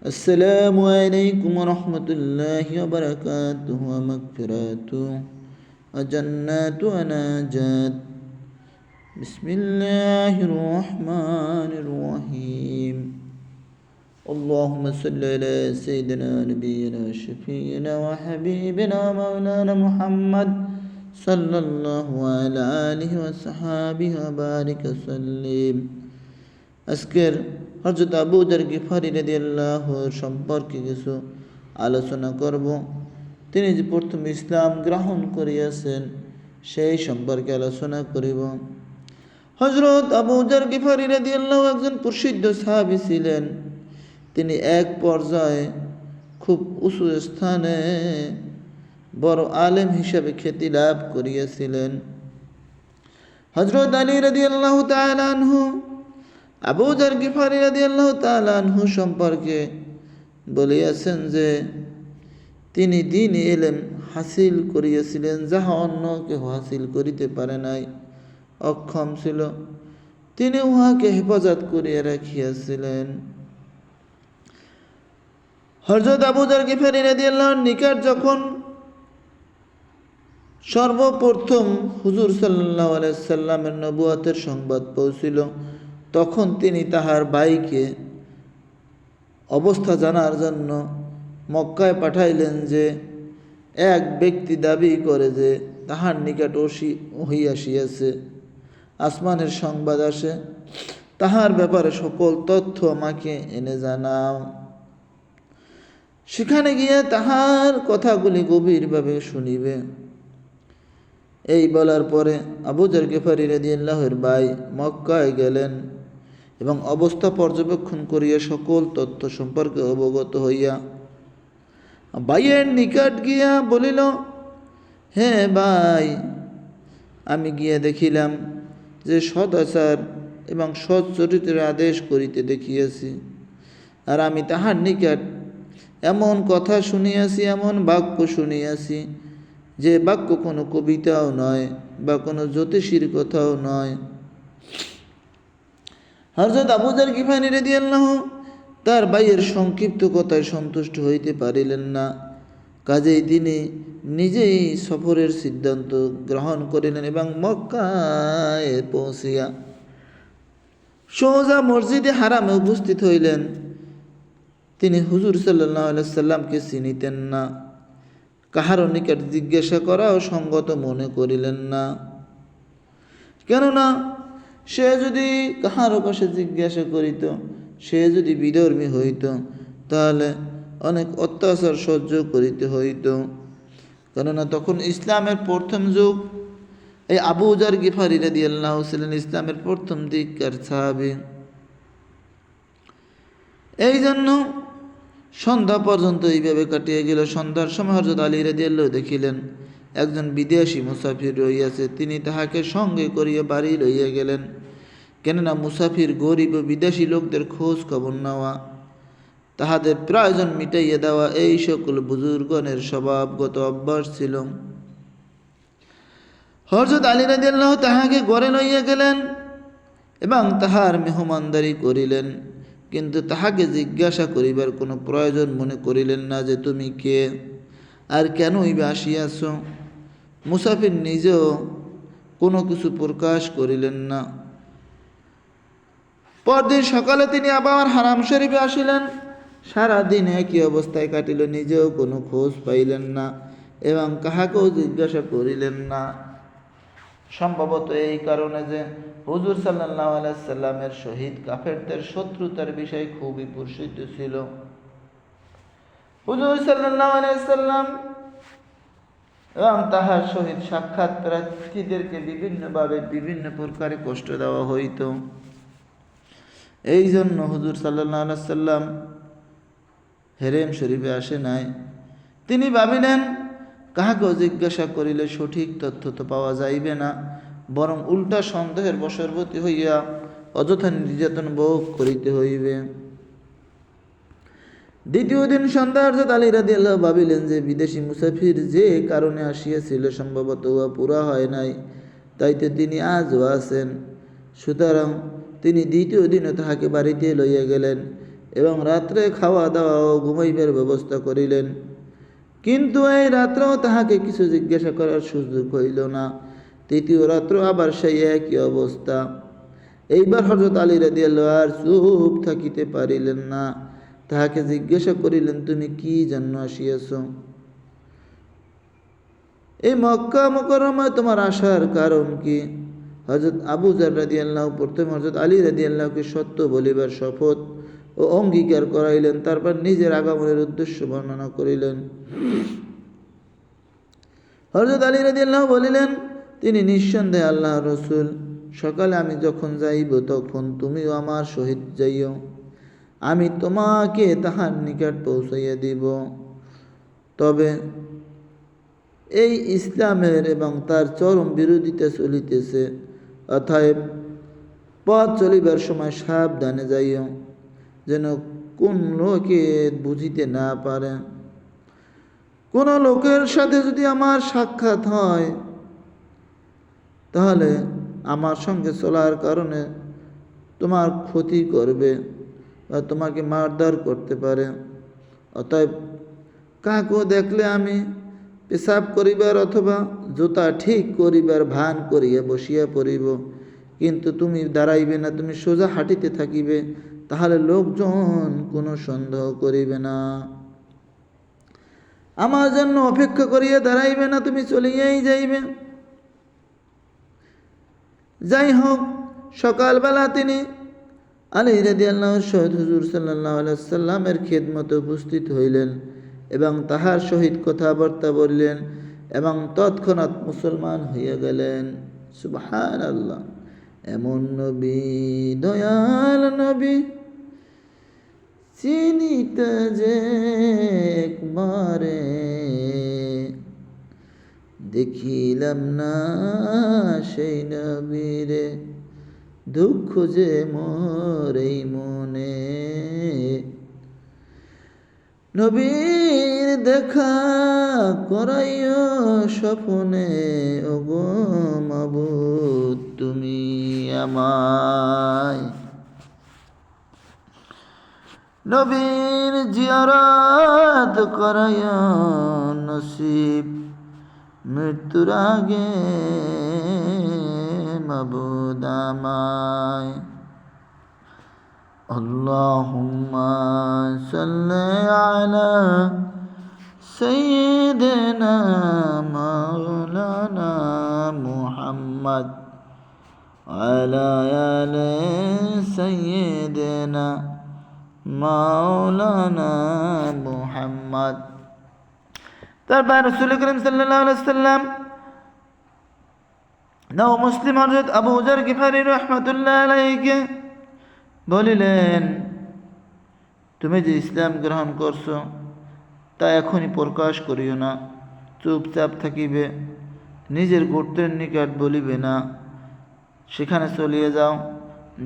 السلام عليكم ورحمة الله وبركاته ومغفراته وجنات وناجات بسم الله الرحمن الرحيم. اللهم صل على سيدنا نبينا شفينا وحبيبنا مولانا محمد صلى الله على آله وصحابه وبارك وسلم. أذكر হজরত Abu Zar Ghifari রেদি আল্লাহর সম্পর্কে কিছু আলোচনা করব। তিনি যে প্রথম ইসলাম গ্রহণ করিয়াছেন, সেই সম্পর্কে আলোচনা করিব। হজরত আবু জার গিফারি রেদি আল্লাহ একজন প্রসিদ্ধ সাহাবি ছিলেন। তিনি এক পর্যায়ে খুব উঁচু স্থানে বড় আলেম হিসাবে খ্যাতি লাভ করিয়াছিলেন। হজরত আলী রদি আল্লাহ তালানহু আবু জার গিফারি রদি আল্লাহ তালানহু সম্পর্কে বলিয়াছেন যে, তিনি দিন এলেম হাসিল করিয়াছিলেন, যাহা অন্য কেহ হাসিল করিতে পারে নাই। অক্ষম ছিল। তিনি উহাকে হেফাজত করিয়া রাখিয়াছিলেন। হরজত আবুজার গিফারি রাদি আল্লাহর নিকট যখন সর্বপ্রথম হুজুর সাল্লাহ আলাইসাল্লামের নবুয়াতের সংবাদ পৌঁছিল তখন তিনি তাহার ভাইকে অবস্থা জানার জন্য মক্কায় পাঠাইলেন যে, এক ব্যক্তি দাবি করে যে, তাহার নিকট ওসি হইয়াসিয়াছে আসমানের সংবাদ আসে, তাহার ব্যাপারে সকল তথ্য আমাকে এনে জানাও। সেখানে গিয়ে তাহার কথাগুলি গভীরভাবে শুনিবে। এই বলার পরে আবুজার গেফারি রেদিয়াল্লাহের ভাই মক্কায় গেলেন। এবং অবস্থা পর্যবেক্ষণ করিয়া সকল তথ্য সম্পর্কে অবগত হইয়া ভাইয়ের নিকট গিয়া বলিল হ্যাঁ ভাই, আমি গিয়া দেখিলাম যে সদাচার এবং সৎ চরিত্রের আদেশ করিতে দেখিয়াছি, আর আমি তাহার নিকট এমন কথা শুনিয়াছি, এমন বাক্য শুনিয়াছি, যে বাক্য কোনো কবিতাও নয় বা কোনো জ্যোতিষীর কথাও নয়। হরজত আবুজার গিফানি রেদি আল্লাহ তার ভাইয়ের সংক্ষিপ্ত কথায় সন্তুষ্ট হইতে পারিলেন না। কাজেই তিনি নিজেই সফরের সিদ্ধান্ত গ্রহণ করিলেন এবং মক্কায় পৌঁছিয়া সোজা মসজিদে হারামে উপস্থিত হইলেন। তিনি হুজুর সাল্লাহ সাল্লামকে চিনিতেন না। কাহারও নিকট জিজ্ঞাসা করাও সঙ্গত মনে করিলেন না। কেননা সে যদি কাহারও কাছে জিজ্ঞাসা করিত, সে যদি বিধর্মী হইত, তাহলে অনেক অত্যাচার সহ্য করিতে হইত। কেননা তখন ইসলামের প্রথম যুগ, এই আবু উজার গিফারি রাদি আল্লাহ ছিলেন ইসলামের প্রথম দিককার সাহাবি। এই জন্য সন্ধ্যা পর্যন্ত এইভাবে কাটিয়ে গেল। সন্ধ্যার সময় হজরত আলী রাদি আল্লাহ দেখিলেন একজন বিদেশি মুসাফির রইয়াছে তিনি তাহাকে সঙ্গে করিয়া বাড়ি লইয়া গেলেন। কেননা মুসাফির গরিব ও বিদেশি লোকদের খোঁজ খবর নেওয়া, তাহাদের প্রয়োজন মিটাইয়া দেওয়া, এই সকল বুজুর্গণের স্বভাবগত অভ্যাস ছিল। হরজত আলী রাজি আল্লাহ তাহাকে গড়ে লইয়া গেলেন এবং তাহার মেহমানদারি করিলেন। কিন্তু তাহাকে জিজ্ঞাসা করিবার কোনো প্রয়োজন মনে করিলেন না যে, তুমি কে? আর কেনই বা আসিয়াছ? মুসাফির নিজেও কোনো কিছু প্রকাশ করিলেন না। পরদিন সকালে তিনি আবার হারাম শরীফে আসিলেন। সারাদিন একই অবস্থায় কাটিল নিজেও কোনো খোঁজ পাইলেন না এবং কাহাকেও জিজ্ঞাসা করিলেন না। সম্ভবত এই কারণে যে হুজুর সাল্লাহ আলাইসাল্লামের শহীদ কাফেরদের শত্রুতার বিষয় খুবই প্রসিদ্ধ ছিল। হুজুর সাল্লাহ আলাইসাল্লাম এবং তাহার সহিত সাক্ষাৎ প্রার্থীদেরকে বিভিন্নভাবে বিভিন্ন প্রকারে কষ্ট দেওয়া হইত। এই জন্য হুজুর সাল্লাহ সাল্লাম হেরেম শরীফে আসে নাই। তিনি ভাবিলেন, কাহাকেও জিজ্ঞাসা করিলে সঠিক তথ্য তো পাওয়া যাইবে না, বরং উল্টা সন্দেহের বশবর্তী হইয়া অযথা নির্যাতন ভোগ করিতে হইবে। দ্বিতীয় দিন সন্ধ্যা অর্থাৎ আলী আল্লাহ ভাবিলেন যে, বিদেশি মুসাফির যে কারণে আসিয়াছিল, সম্ভবত উহা পুরা হয় নাই। তাইতে তিনি আজও আছেন। সুতরাং তিনি দ্বিতীয় দিনও তাহাকে বাড়িতে লইয়া গেলেন এবং রাত্রে খাওয়া দাওয়া ও ঘুমাইবার ব্যবস্থা করিলেন। কিন্তু এই রাত্রেও তাহাকে কিছু জিজ্ঞাসা করার সুযোগ হইল না। তৃতীয় রাত্র আবার সেই একই অবস্থা। এইবার হজরত আলী রাদি আর চুপ থাকিতে পারিলেন না। তাহাকে জিজ্ঞাসা করিলেন, তুমি কি জন্য আসিয়াছ? এই মক্কা মকরমায় তোমার আসার কারণ কি? হজরত আবু জার আল্লাহ প্রথমে হজরত আলী রাদি আল্লাহকে সত্য বলিবার শপথ ও অঙ্গীকার করাইলেন, তারপর নিজের আগমনের উদ্দেশ্য বর্ণনা করিলেন। হজরত আলী রাদি আল্লাহ বলিলেন, তিনি নিঃসন্দেহে আল্লাহ রসুল। সকালে আমি যখন যাইব তখন তুমিও আমার সহিত যাইও। আমি তোমাকে তাহার নিকট পৌঁছাইয়া দিব। তবে এই ইসলামের এবং তার চরম বিরোধিতা চলিতেছে, অতএব পথ চলিবার সময় সাবধানে যাইও, যেন কোন লোকে বুঝিতে না পারে। কোন লোকের সাথে যদি আমার সাক্ষাৎ হয়, তাহলে আমার সঙ্গে চলার কারণে তোমার ক্ষতি করবে। বা তোমাকে মারধর করতে পারে। অতএব কাকেও দেখলে আমি পেশাব করিবার অথবা জুতা ঠিক করিবার ভান করিয়া বসিয়া পড়িব। কিন্তু তুমি দাঁড়াইবে না, তুমি সোজা হাঁটিতে থাকিবে, তাহলে লোকজন কোনো সন্দেহ করিবে না। আমার জন্য অপেক্ষা করিয়া দাঁড়াইবে না, তুমি চলিয়াই যাইবে। যাই হোক, সকালবেলা তিনি আলী রাদি আল্লাহর শহীদ হুজুর সাল্লাহ সাল্লামের খেদমতে উপস্থিত হইলেন এবং তাহার সহিত কথাবার্তা বললেন এবং তৎক্ষণাৎ মুসলমান হইয়া গেলেন। সুবহান আল্লাহ এমন নবী, দয়াল নবী, চিনিতে যে মারে, দেখিলাম না সেই নবীরে। দুঃখ যে মোর মনে। নবীর দেখা করাইও স্বপনে, ওগো তুমি আমায়। নবীর জিয়ারত করাইও নসিব, মৃত্যুর আগে মাবুদ আমায় اللهم صل على سيدنا مولانا محمد وعلى آل سيدنا مولانا محمد তারপর রসুল করিম সাল্লাহ সাল্লাম নও মুসলিম হজরত আবু হুজার গিফারি রহমতুল্লাহ আলাইকে বলিলেন, তুমি যে ইসলাম গ্রহণ করছ, তা এখনই প্রকাশ করিও না, চুপচাপ থাকিবে, নিজের গোত্রের নিকট বলিবে না। সেখানে চলিয়ে যাও।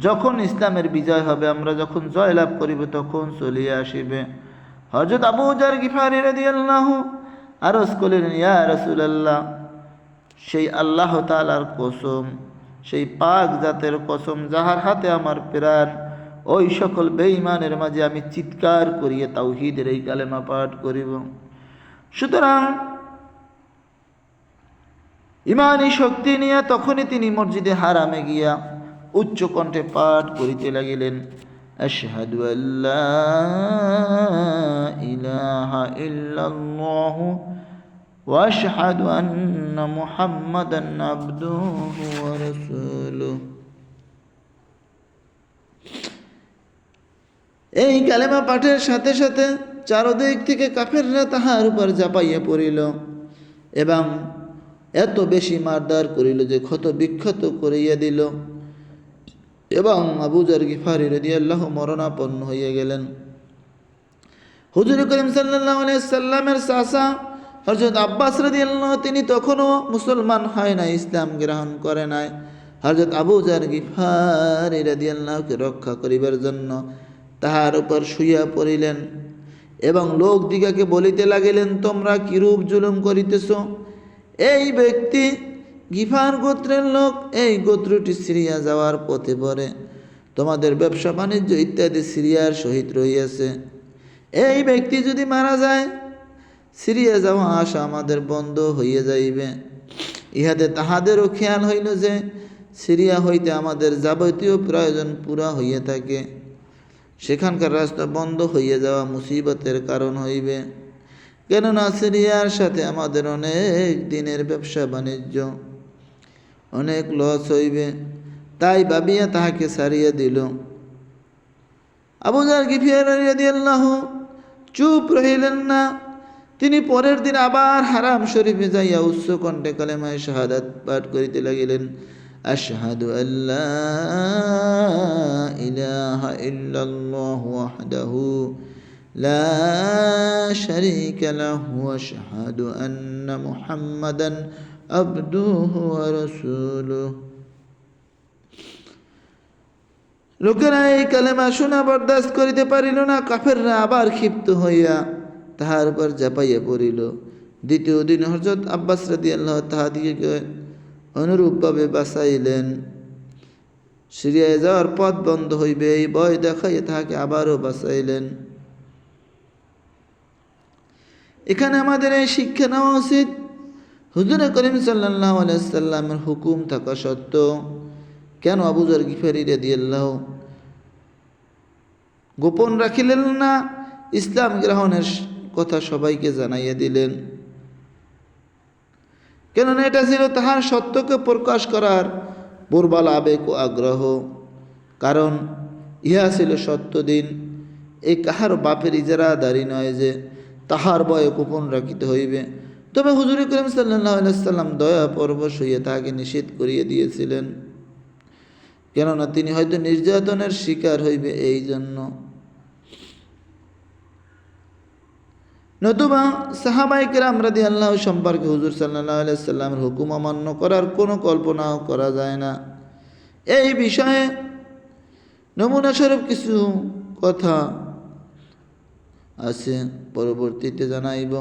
যখন ইসলামের বিজয় হবে, আমরা যখন জয়লাভ করিব, তখন চলিয়ে আসিবে। হজরত আবু জার গিফারি রাদিয়াল্লাহ আরজ করলেন, ইয়া রাসূলুল্লাহ সেই আল্লাহ তাআলার কসম, সেই পাক জাতের কসম যাহার হাতে আমার প্রাণ, ওই সকল বেঈমানের মাঝে আমি চিৎকার করিয়ে তাওহীদের এই কালেমা পাঠ করিব। সুতরাং ইমানি শক্তি নিয়ে তখনই তিনি মসজিদে হারামে গিয়া উচ্চ কণ্ঠে পাঠ করিতে লাগিলেন, আশহাদু আল্লাহ ইলাহা ইল্লাল্লাহ واشهد ان محمدا عبده ورسوله এই কালেমা পাঠের সাথে সাথে চারদিক থেকে কাফেররা তাহার উপর চাপাইয়া পড়িল এবং এত বেশি মারদার করিল যে ক্ষত বিক্ষত করিয়া দিল এবং আবুজার গিফারি রদি আল্লাহ মরণাপন্ন হইয়া গেলেন হুজুর করিম সাল্লাহ সাল্লামের চাষা হরজত আব্বাস রদি আল্লাহ তিনি তখনও মুসলমান হয় না ইসলাম গ্রহণ করে নাই। হরজত আবু জার গিফারি আল্লাহকে রক্ষা করিবার জন্য তাহার উপর শুইয়া পড়িলেন এবং লোক দিগাকে বলিতে লাগিলেন, তোমরা কিরূপ জুলুম করিতেছ? এই ব্যক্তি গিফার গোত্রের লোক, এই গোত্রটি সিরিয়া যাওয়ার পথে পড়ে। তোমাদের ব্যবসা বাণিজ্য ইত্যাদি সিরিয়ার সহিত রহিয়াছে। এই ব্যক্তি যদি মারা যায় সিরিয়া যাওয়া আসা আমাদের বন্ধ হইয়া যাইবে। ইহাতে তাহাদেরও খেয়াল হইল যে, সিরিয়া হইতে আমাদের যাবতীয় প্রয়োজন পুরা হইয়া থাকে। সেখানকার রাস্তা বন্ধ হইয়া যাওয়া মুসিবতের কারণ হইবে। কেননা সিরিয়ার সাথে আমাদের অনেক দিনের ব্যবসা বাণিজ্য, অনেক লস হইবে। তাই ভাবিয়া তাহাকে সারিয়া দিল। আবুজার গিফিয়ার চুপ রহিলেন না। তিনি পরের দিন আবার হারাম শরীফে যাইয়া উচ্চ কণ্ঠে কালেমায় শাহাদাত পাঠ করিতে লাগিলেন। আশহাদু আল্লাহ ইলাহা ইল্লাল্লাহ ওয়াহদাহু লা শারীকা লাহু আশহাদু আন্না মুহাম্মাদান আবদুহু ওয়া রাসূলুহু। লোকেরা এই কালেমা শোনা বরদাস্ত করিতে পারিল না, কাফেররা আবার ক্ষিপ্ত হইয়া তাহার উপর ঝাঁপাইয়া পড়িল। দ্বিতীয় দিন হজরত আব্বাস রাদি আল্লাহ তাহাদিকে অনুরূপভাবে বাঁচাইলেন। সিরিয়ায় যাওয়ার পথ বন্ধ হইবে, এই ভয় দেখাইয়া তাহাকে আবারও বাঁচাইলেন। এখানে আমাদের এই শিক্ষা নেওয়া উচিত। হুজুর করিম সাল্লাহ আলাইসাল্লামের হুকুম থাকা সত্ত্বেও কেন আবুজার গিফারি রেদি আল্লাহ গোপন রাখিলেন না? ইসলাম গ্রহণের কথা সবাইকে জানাইয়া দিলেন। কেননা এটা ছিল তাহার সত্যকে প্রকাশ করার প্রবল আবেগ ও আগ্রহ। কারণ ইহা ছিল সত্য দিন। এই কাহার বাপের ইজারাদারি নয় যে তাহার বয়ে গোপন রাখিতে হইবে। তবে হুজুর করিম সাল্লাম দয়া পরবশ হইয়া তাহাকে নিষেধ করিয়ে দিয়েছিলেন। কেননা তিনি হয়তো নির্যাতনের শিকার হইবে এই জন্য। নতুবা সাহাবাইকের আমরা দিয়ে আল্লাহ সম্পর্কে হুজুর সাল্লাহ সাল্লামের হুকুম অমান্য করার কোনো কল্পনাও করা যায় না। এই বিষয়ে নমুনা স্বরূপ কিছু কথা আছে, পরবর্তীতে জানাইব।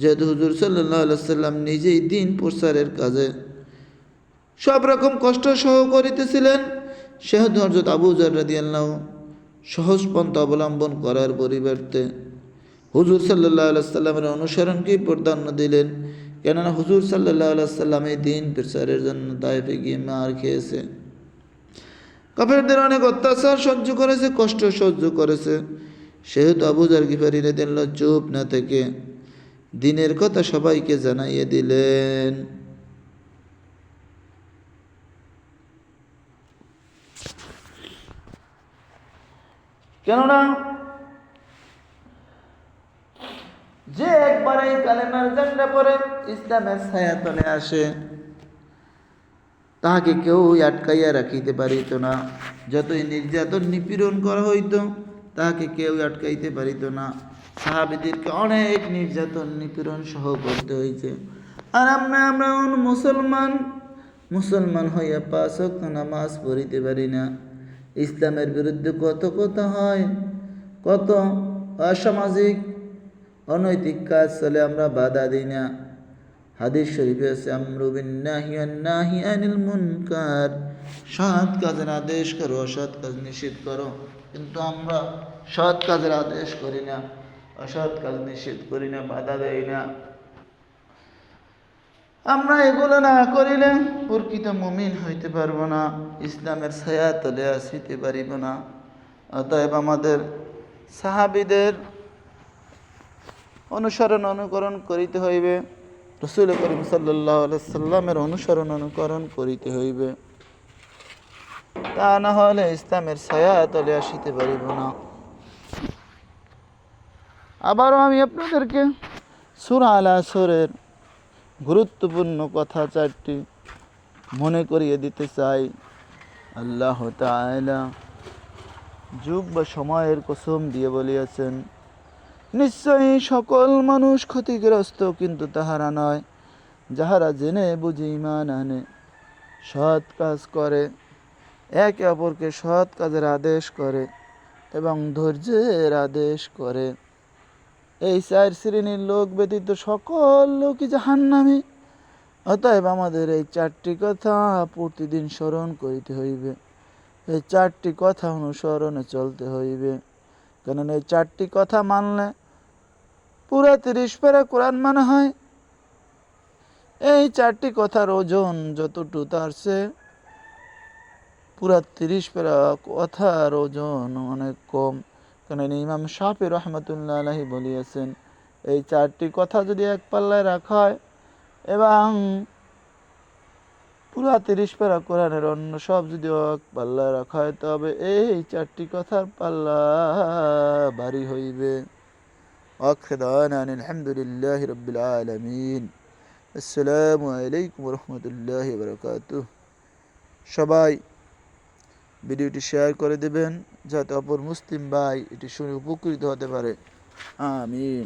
যেহেতু হুজুর সাল্লাহ সাল্লাম নিজেই দিন প্রসারের কাজে সব রকম কষ্ট সহ করিতেছিলেন, সেহেতু হজরত আবু জার্রাদি আল্লাহ সহজ পন্থা অবলম্বন করার পরিবর্তে হুজুর সাল্লাহ সাল্লামের অনুসরণকেই প্রাধান্য দিলেন? কেননা হুজুর সাল্লাহ সাল্লাম এই দিন প্রচারের জন্য তাইফে গিয়ে মার খেয়েছে। কাফেরদের অনেক অত্যাচার সহ্য করেছে, কষ্ট সহ্য করেছে। সেহেতু আবুজার গিফারিরে দিল চুপ না থেকে দিনের কথা সবাইকে জানাইয়ে দিলেন। কেননা যে একবার এই কালেমার জান্ডা পরে ইসলামের ছায়া তলে আসে, তাহাকে কেউ আটকাইয়া রাখিতে পারিত না। যতই নির্যাতন নিপীড়ন করা হইত, তাহাকে কেউ আটকাইতে পারিত না। সাহাবিদেরকে অনেক নির্যাতন নিপীড়ন সহ করতে হয়েছে আর আমরা আমরা মুসলমান মুসলমান হইয়া ওয়াক্ত নামাজ পড়িতে পারি না। ইসলামের বিরুদ্ধে কত কথা হয়, কত অসামাজিক অনৈতিক কাজ চলে আমরা বাধা দিই না। হাদিস শরীফে আছে আমরুবিন নাহি আনিল মুনকার। সৎ কাজের আদেশ করো, অসৎ কাজ নিষেধ করো। কিন্তু আমরা সৎ কাজের আদেশ করি না, অসৎ কাজ নিষেধ করি না, বাধা দেই না। আমরা এগুলো না করিলে প্রকৃত মুমিন হইতে পারব না, ইসলামের ছায়া তলে আসিতে পারিব না। অতএব আমাদের সাহাবিদের অনুসরণ, অনুকরণ করিতে হইবে। রসুল করিম সাল্লাহ সাল্লামের অনুসরণ, অনুকরণ করিতে হইবে। তা না হলে ইসলামের ছায়া তলে আসিতে পারিব না। আবারও আমি আপনাদেরকে সুরা আলা সুরের গুরুত্বপূর্ণ কথা চারটি মনে করিয়ে দিতে চাই। আল্লাহ তাআলা যুগ বা সময়ের কসম দিয়ে বলিয়াছেন নিশ্চয়ই সকল মানুষ ক্ষতিগ্রস্ত, কিন্তু তাহারা নয়। যাহারা জেনে বুঝি ইমান আনে, সৎ কাজ করে। একে অপরকে সৎ কাজের আদেশ করে এবং ধৈর্যের আদেশ করে। এই চার শ্রেণির লোক ব্যতীত সকল লোকই জাহান্নামী। অতএব আমাদের এই চারটি কথা প্রতিদিন স্মরণ করিতে হইবে। এই চারটি কথা অনুসরণে চলতে হইবে। কেননা এই চারটি কথা মানলে পুরা তিরিশ পেরা কোরআন মানে হয়। এই চারটি কথার ওজন যতটু তার সে পুরা তিরিশ পেরা কথার ওজন অনেক কম। কেন ইমাম শাহি রহমতুল্লাহ আলহি বলিয়াছেন, এই চারটি কথা যদি এক পাল্লায় রাখা হয়, এবং পুরা তিরিশ পেরা কোরআনের অন্য সব যদি এক পাল্লায় রাখা হয়, তবে এই চারটি কথার পাল্লা ভারী হইবে। أخذنا الحمد لله رب العالمين السلام عليكم ورحمة الله وبركاته সবাই ভিডিওটি শেয়ার করে দেবেন যাতে অপর মুসলিম ভাই এটি শুনে উপকৃত হতে পারে আমিন